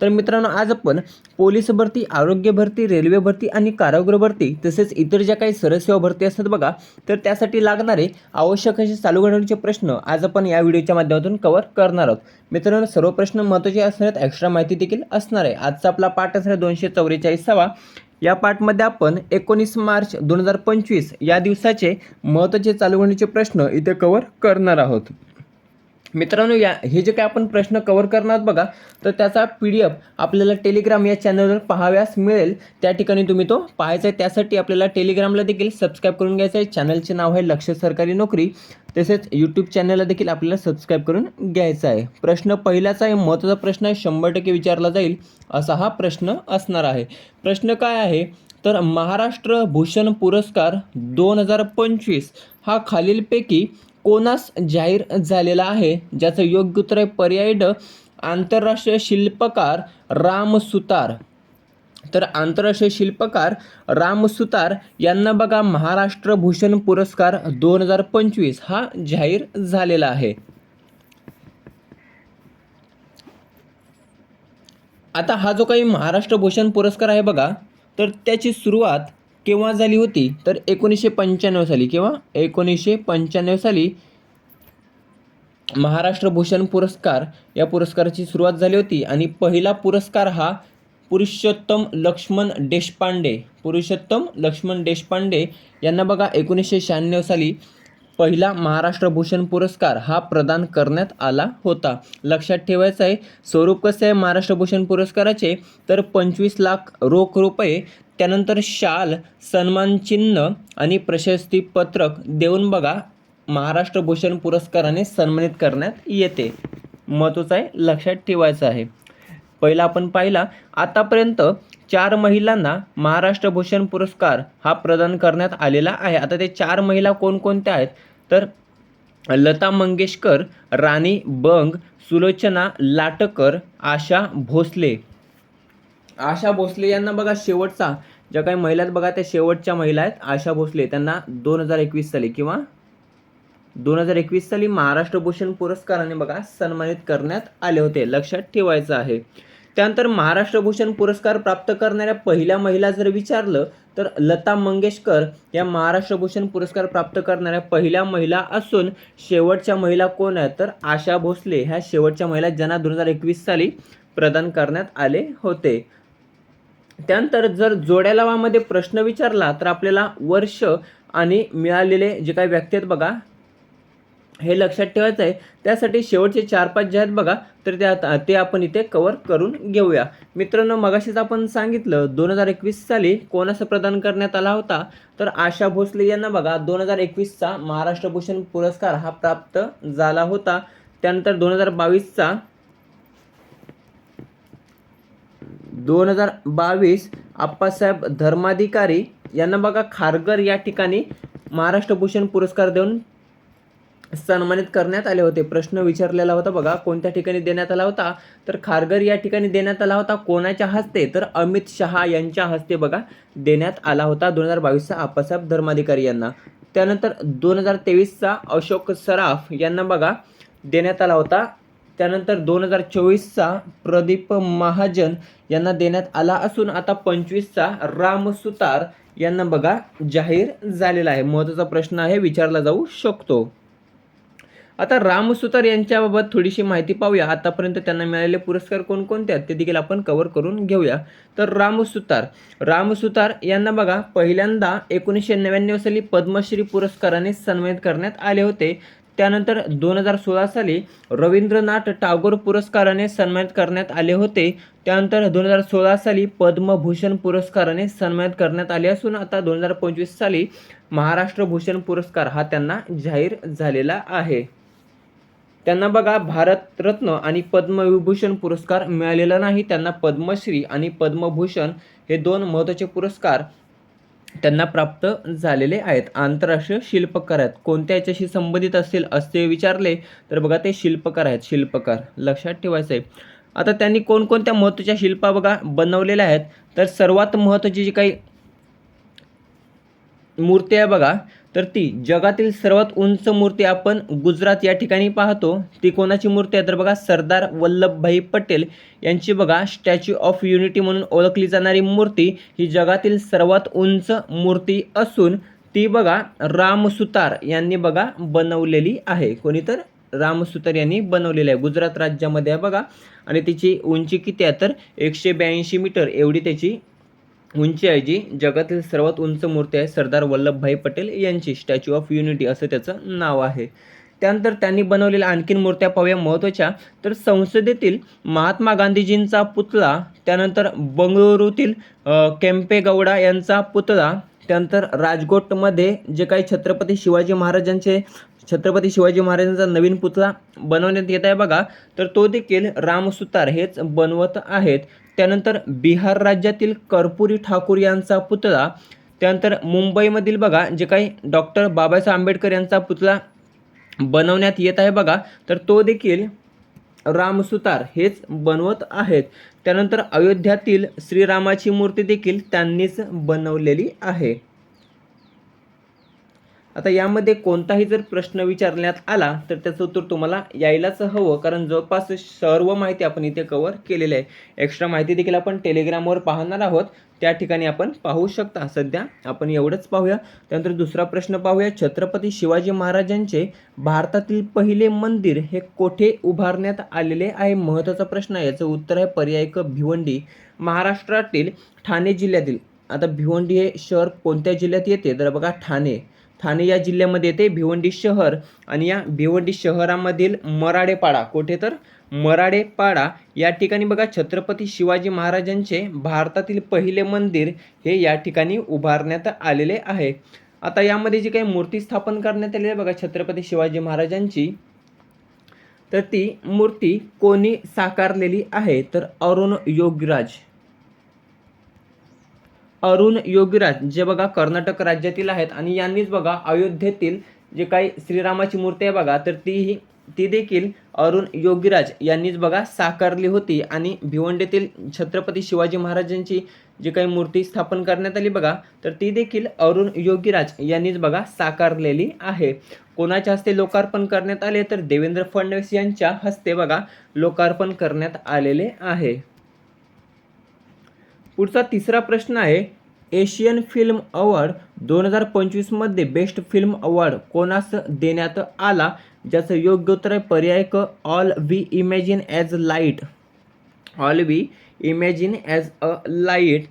तर मित्रांनो आज आपण पोलीस भरती आरोग्य भरती रेल्वे भरती आणि कारागृह भरती तसेच इतर ज्या काही सरसेवा भरती असतात बघा तर त्यासाठी लागणारे आवश्यक असे चालू घडवण्याचे प्रश्न आज आपण या व्हिडिओच्या माध्यमातून कव्हर करणार आहोत. मित्रांनो सर्व प्रश्न महत्त्वाचे असणार आहेत एक्स्ट्रा माहिती देखील असणार आहे. आजचा आपला पाठ असणार दोनशे चौवेचाळीसावा. या पाठमध्ये आपण एकोणीस मार्च दोन हजार पंचवीस या दिवसाचे महत्त्वाचे चालू घडण्याचे प्रश्न इथे कव्हर करणार आहोत. मित्रांनो या हे जे काय आपण प्रश्न कवर करणार बघा तर त्याचा पी डी एफ आपल्याला टेलिग्राम या चॅनलवर पाहाव्यास मिळेल. त्या ठिकाणी तुम्ही तो पाहायचा आहे. त्यासाठी आपल्याला टेलिग्रामला देखील सबस्क्राईब करून घ्यायचं आहे. चॅनलचे नाव आहे लक्ष सरकारी नोकरी. तसेच यूट्यूब चॅनलला देखील आपल्याला सबस्क्राईब करून घ्यायचा आहे. प्रश्न पहिलाचा आहे महत्त्वाचा प्रश्न आहे शंभर टक्के विचारला जाईल असा हा प्रश्न असणार आहे. प्रश्न काय आहे? तर महाराष्ट्र भूषण पुरस्कार दोन हजार पंचवीस हा खालीलपैकी कोणास जाहीर झालेला आहे? ज्याचं योग्य उत्तर आहे पर्याय ड आंतरराष्ट्रीय शिल्पकार राम सुतार. तर आंतरराष्ट्रीय शिल्पकार राम सुतार यांना बघा महाराष्ट्र भूषण पुरस्कार दोन हजार पंचवीस हा जाहीर झालेला आहे. आता हा जो काही महाराष्ट्र भूषण पुरस्कार आहे बघा तर त्याची सुरुवात केव्हा झाली होती? तर एकोणीसशे पंच्याण्णव साली किंवा एकोणीसशे पंच्याण्णव साली महाराष्ट्र भूषण पुरस्कार या पुरस्काराची सुरुवात झाली होती आणि पहिला पुरस्कार हा पुरुषोत्तम लक्ष्मण देशपांडे पुरुषोत्तम लक्ष्मण देशपांडे यांना बघा एकोणीसशे शहाण्णव साली पहिला महाराष्ट्र भूषण पुरस्कार हा प्रदान करण्यात आला होता. लक्षात ठेवायचं आहे स्वरूप कसं आहे महाराष्ट्र भूषण पुरस्काराचे? तर पंचवीस लाख रोख रुपये त्यानंतर शाल सन्मानचिन्ह आणि प्रशस्तीपत्रक देऊन बघा महाराष्ट्र भूषण पुरस्काराने सन्मानित करण्यात येते. महत्त्वाचं आहे लक्षात ठेवायचं आहे. पहिला आपण पाहिला आतापर्यंत चार महिलांना महाराष्ट्र भूषण पुरस्कार हा प्रदान करण्यात आलेला आहे. आता ते चार महिला कोणकोणत्या आहेत? तर लता मंगेशकर राणी बंग सुलोचना लाटकर आशा भोसले. आशा भोसले यांना बघा शेवटचा ज्या काही महिला आहेत बघा त्या शेवटच्या महिला आहेत आशा भोसले. त्यांना दोन हजार एकवीस साली किंवा दोन हजार एकवीस साली महाराष्ट्र भूषण पुरस्काराने बघा सन्मानित करण्यात आले होते. लक्षात ठेवायचं आहे. त्यानंतर महाराष्ट्र भूषण पुरस्कार प्राप्त करणाऱ्या पहिल्या महिला जर विचारलं तर लता मंगेशकर या महाराष्ट्र भूषण पुरस्कार प्राप्त करणाऱ्या पहिल्या महिला असून शेवटच्या महिला कोण आहेत? तर आशा भोसले ह्या शेवटच्या महिला ज्यांना दोन हजार एकवीस साली प्रदान करण्यात आले होते. त्यानंतर जर जोड्या लावामध्ये प्रश्न विचारला तर आपल्याला वर्ष आणि मिळालेले जे काही व्यक्ती आहेत बघा हे लक्षात ठेवायचं आहे. त्यासाठी शेवटचे चार पाच जे आहेत बघा तर त्या ते आपण इथे कवर करून घेऊया. मित्रांनो मगाशीच आपण सांगितलं दोन हजार एकवीस साली कोणास प्रदान करण्यात आला होता? तर आशा भोसले यांना बघा दोन हजार एकवीसचा महाराष्ट्र भूषण पुरस्कार हा प्राप्त झाला होता. त्यानंतर दोन हजार बावीसचा दोन हजार बावीस आप्पासाहेब धर्माधिकारी यांना बघा खारगर या ठिकाणी महाराष्ट्र भूषण पुरस्कार देऊन सन्मानित करण्यात आले होते. प्रश्न विचारलेला होता बघा कोणत्या ठिकाणी देण्यात आला होता? तर खारगर या ठिकाणी देण्यात आला होता. कोणाच्या हस्ते? तर अमित शहा यांच्या हस्ते बघा देण्यात आला होता दोन हजार बावीसचा आप्पासाहेब धर्माधिकारी यांना. त्यानंतर दोन हजार तेवीसचा अशोक सराफ यांना बघा देण्यात आला होता. त्यानंतर दोन हजार चोवीसचा प्रदीप महाजन यांना देण्यात आला असून आता पंचवीसचा राम सुतार यांना बघा जाहीर झालेला आहे. महत्त्वाचा प्रश्न आहे विचारला जाऊ शकतो. आता राम सुतार यांच्याबाबत थोडीशी माहिती पाहूया. आतापर्यंत त्यांना मिळालेले पुरस्कार कोणकोणते आहेत ते देखील आपण कव्हर करून घेऊया. तर राम सुतार. राम सुतार यांना बघा पहिल्यांदा एकोणीसशे नव्याण्णव साली पद्मश्री पुरस्काराने सन्मानित करण्यात आले होते. त्यानंतर दोन हजार सोळा साली रवींद्रनाथ टागोर पुरस्काराने सन्मानित करण्यात आले होते. त्यानंतर दोन हजार सोळा साली पद्मभूषण पुरस्काराने सन्मानित करण्यात आले असून आता दोन हजार पंचवीस साली महाराष्ट्र भूषण पुरस्कार हा त्यांना जाहीर झालेला आहे. त्यांना बघा भारतरत्न आणि पद्मविभूषण पुरस्कार मिळालेला नाही त्यांना पद्मश्री आणि पद्मभूषण हे दोन महत्त्वाचे पुरस्कार त्यांना प्राप्त झालेले आहेत. आंतरराष्ट्रीय शिल्पकार आहेत. कोणत्या याच्याशी संबंधित असतील असे विचारले तर बघा ते शिल्पकार आहेत. शिल्पकार. लक्षात ठेवायचं आहे. आता त्यांनी कोणकोणत्या महत्त्वाच्या शिल्पा बघा बनवलेल्या आहेत? तर सर्वात महत्त्वाची जी काही मूर्ती आहे बघा तर ती जगातील सर्वात उंच मूर्ती आपण गुजरात या ठिकाणी पाहतो. ती कोणाची मूर्ती आहे? तर बघा सरदार वल्लभभाई पटेल यांची बघा स्टॅच्यू ऑफ युनिटी म्हणून ओळखली जाणारी मूर्ती ही जगातील सर्वात उंच मूर्ती असून ती बघा रामसुतार यांनी बघा बनवलेली आहे. कोणी तर? रामसुतार यांनी बनवलेली आहे. गुजरात राज्यामध्ये आहे बघा. आणि तिची उंची किती आहे? तर एकशे ब्याऐंशी मीटर. एवढी त्याची उंची आहे जी जगातील सर्वात उंच मूर्ती आहे सरदार वल्लभभाई पटेल यांची स्टॅच्यू ऑफ युनिटी असं त्याचं नाव आहे. त्यानंतर त्यांनी बनवलेल्या आणखीन मूर्त्या पाहूया महत्त्वाच्या. तर संसदेतील महात्मा गांधीजींचा पुतळा त्यानंतर बंगळुरूतील केम्पेगौडा यांचा पुतळा त्यानंतर राजकोटमध्ये जे काही छत्रपती शिवाजी महाराजांचे छत्रपती शिवाजी महाराजांचा नवीन पुतळा बनवण्यात येत आहे बघा. तर तो देखील रामसुतार हेच बनवत आहेत. त्यानंतर बिहार राज्यातील कर्पुरी ठाकूर यांचा पुतळा त्यानंतर मुंबईमधील बघा जे काही डॉक्टर बाबासाहेब आंबेडकर यांचा पुतळा बनवण्यात येत आहे बघा तर तो देखील रामसुतार हेच बनवत आहेत. त्यानंतर अयोध्यातील श्रीरामाची मूर्ती देखील त्यांनीच बनवलेली आहे. आता यामध्ये कोणताही जर प्रश्न विचारण्यात आला तर त्याचं उत्तर तुम्हाला यायलाच हवं. कारण जवळपास सर्व माहिती आपण इथे कव्हर केलेली आहे. एक्स्ट्रा माहिती देखील आपण टेलिग्रामवर पाहणार आहोत. त्या ठिकाणी आपण पाहू शकता. सध्या आपण एवढंच पाहूया. त्यानंतर दुसरा प्रश्न पाहूया. छत्रपती शिवाजी महाराजांचे भारतातील पहिले मंदिर हे कोठे उभारण्यात आलेले आहे? महत्त्वाचा प्रश्न आहे. याचं उत्तर आहे पर्याय क भिवंडी महाराष्ट्रातील ठाणे जिल्ह्यातील. आता भिवंडी हे शहर कोणत्या जिल्ह्यात येते? तर बघा ठाणे. ठाणे या जिल्ह्यामध्ये येते भिवंडी शहर आणि या भिवंडी शहरामधील मराडेपाडा. कुठे तर? मराडेपाडा. या ठिकाणी बघा छत्रपती शिवाजी महाराजांचे भारतातील पहिले मंदिर हे या ठिकाणी उभारण्यात आलेले आहे. आता यामध्ये जी काही मूर्ती स्थापन करण्यात आलेली आहे बघा छत्रपती शिवाजी महाराजांची तर ती मूर्ती कोणी साकारलेली आहे? तर अरुण योगीराज. अरुण योगीराज जे बघा कर्नाटक राज्यातील आहेत आणि यांनीच बघा अयोध्येतील जे काही श्रीरामाची मूर्ती आहे बघा तर तीही ती देखील अरुण योगीराज यांनीच बघा साकारली होती आणि भिवंडीतील छत्रपती शिवाजी महाराजांची जी काही मूर्ती स्थापन करण्यात आली बघा तर ती देखील अरुण योगीराज यांनीच बघा साकारलेली आहे. कोणाच्या हस्ते लोकार्पण करण्यात आले तर देवेंद्र फडणवीस यांच्या हस्ते बघा लोकार्पण करण्यात आलेले आहे. पुढचा तिसरा प्रश्न आहे एशियन फिल्म अवॉर्ड दोन हजार पंचवीसमध्ये बेस्ट फिल्म अवॉर्ड कोणास देण्यात आला? ज्याचं योग्य उत्तर आहे पर्याय क All We Imagine as Light. All We Imagine as a Light.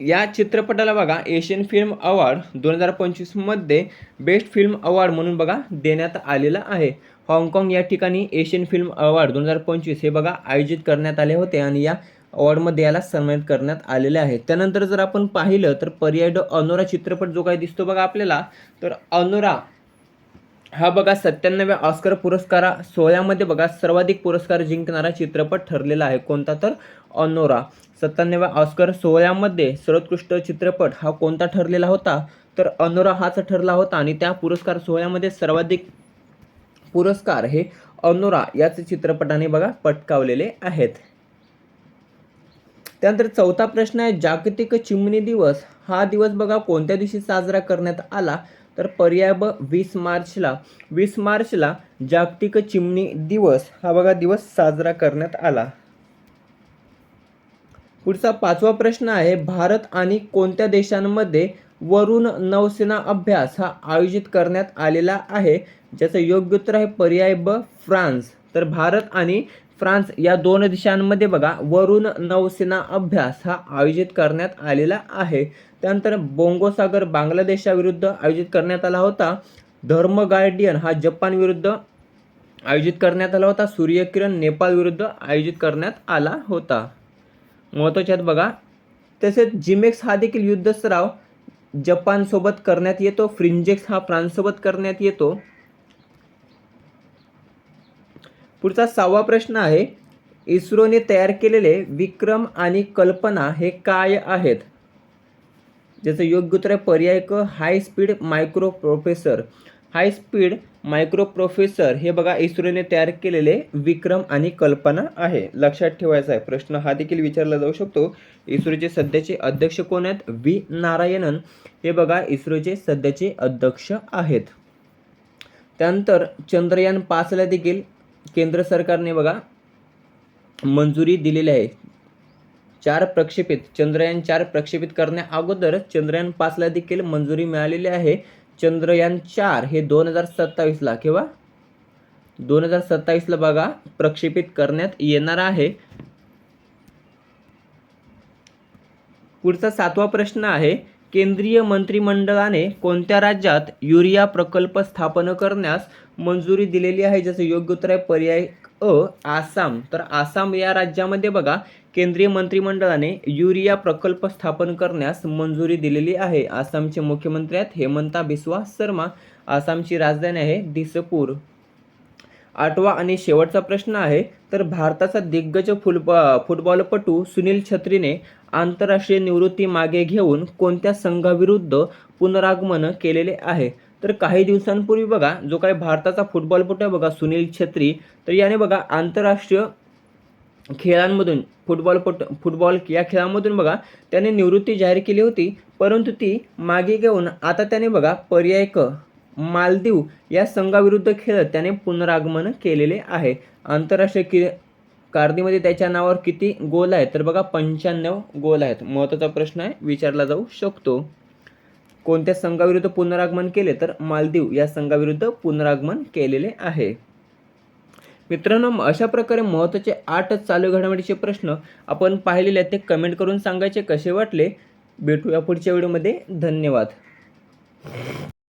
या चित्रपटाला बघा एशियन फिल्म अवॉर्ड दोन हजार पंचवीसमध्ये बेस्ट फिल्म अवॉर्ड म्हणून बघा देण्यात आलेला आहे. हाँगकाँग या ठिकाणी एशियन फिल्म अवॉर्ड दोन हजार पंचवीस हे बघा आयोजित करण्यात आले होते आणि या अवॉर्डमध्ये याला सन्मानित करण्यात आलेले आहे. त्यानंतर जर आपण पाहिलं तर पर्याय ड. अनोरा चित्रपट जो काही दिसतो बघा आपल्याला तर अनोरा हा बघा सत्त्याण्णव्या ऑस्कर पुरस्कारा सोहळ्यामध्ये बघा सर्वाधिक पुरस्कार जिंकणारा चित्रपट ठरलेला आहे. कोणता तर? अनोरा. सत्त्याण्णव्या ऑस्कर सोहळ्यामध्ये सर्वोत्कृष्ट चित्रपट हा कोणता ठरलेला होता? तर अनोरा हाच ठरला होता आणि त्या पुरस्कार सोहळ्यामध्ये सर्वाधिक पुरस्कार हे अनोरा याच चित्रपटाने बघा पटकावलेले आहेत. त्यानंतर चौथा प्रश्न आहे जागतिक चिमणी दिवस. हा दिवस बघा कोणत्या दिवशी साजरा करण्यात आला? तर पर्याय ब वीस मार्चला. वीस मार्चला जागतिक चिमणी दिवस. हा बघा दिवस साजरा करण्यात आला. पुढचा पाचवा प्रश्न आहे भारत आणि कोणत्या देशांमध्ये वरुण नौसेना अभ्यास हा आयोजित करण्यात आलेला आहे. ज्याचं योग्य उत्तर आहे पर्याय ब फ्रान्स. तर भारत आणि फ्रान्स या दोन देशांमध्ये बघा वरुण नौसेना अभ्यास हा आयोजित करण्यात आलेला आहे. त्यानंतर बोंगोसागर बांगलादेशाविरुद्ध आयोजित करण्यात आला होता. धर्म गार्डियन हा जपान विरुद्ध आयोजित करण्यात आला होता. सूर्यकिरण नेपाळ विरुद्ध आयोजित करण्यात आला होता. महत्त्वाच्यात बघा. तसेच जिमेक्स हा देखील युद्ध सराव जपानसोबत करण्यात येतो फ्रिंजेक्स हा फ्रान्ससोबत करण्यात येतो. पुढचा सहावा प्रश्न आहे इस्रोने तयार केलेले विक्रम आणि कल्पना हे काय आहेत? ज्याचं योग्य उत्तर आहे पर्याय क high speed micro professor high speed micro professor हे बघा इस्रोने तयार केलेले विक्रम आणि कल्पना आहे. लक्षात ठेवायचा आहे प्रश्न हा देखील विचारला जाऊ शकतो. इस्रोचे सध्याचे अध्यक्ष कोण आहेत? व्ही. नारायणन. हे बघा इस्रोचे सध्याचे अध्यक्ष आहेत. त्यानंतर चंद्रयान पाचला देखील केंद्र सरकारने बघा मंजुरी दिलेली आहे. चार प्रक्षेपित चंद्रयान चार प्रक्षेपित करण्या अगोदर चंद्रयान पाचला देखील मंजुरी मिळालेली आहे. चंद्रयान चार हे दोन हजार सत्तावीसला किंवा दोन हजार सत्तावीसला बघा प्रक्षेपित करण्यात येणार आहे. पुढचा सातवा प्रश्न आहे केंद्रीय मंत्रिमंडळाने कोणत्या राज्यात युरिया प्रकल्प स्थापन करण्यास मंजुरी दिलेली आहे? ज्याचं योग्य उत्तर आहे पर्याय अ आसाम. तर आसाम या राज्यामध्ये बघा केंद्रीय मंत्रिमंडळाने युरिया प्रकल्प स्थापन करण्यास मंजुरी दिलेली आहे. आसामचे मुख्यमंत्री आहेत हेमंता बिस्वा शर्मा आसामची राजधानी आहे दिसपूर. आठवा आणि शेवटचा प्रश्न आहे तर भारताचा दिग्गज फुटबॉ फुटबॉलपटू सुनील छत्रीने आंतरराष्ट्रीय निवृत्ती मागे घेऊन कोणत्या संघाविरुद्ध पुनरागमन केलेले आहे? तर काही दिवसांपूर्वी बघा जो काही भारताचा फुटबॉलपटू आहे बघा सुनील छत्री तर याने बघा आंतरराष्ट्रीय खेळांमधून फुटबॉलपट फुटबॉल या खेळामधून बघा त्याने निवृत्ती जाहीर केली होती परंतु ती मागे घेऊन आता त्याने बघा पर्याय क मालदीव या संघाविरुद्ध खेळत त्याने पुनरागमन केलेले आहे. आंतरराष्ट्रीय कि कारदीमध्ये त्याच्या नावावर किती गोल आहेत? तर बघा पंच्याण्णव गोल आहेत. महत्त्वाचा प्रश्न आहे विचारला जाऊ शकतो. कोणत्या संघाविरुद्ध पुनरागमन केले? तर मालदीव या संघाविरुद्ध पुनरागमन केलेले आहे. मित्रांनो अशा प्रकारे महत्त्वाचे आठ चालू घडामोडीचे प्रश्न आपण पाहिलेले आहेत ते कमेंट करून सांगायचे कसे वाटले? भेटूया पुढच्या व्हिडिओमध्ये. धन्यवाद.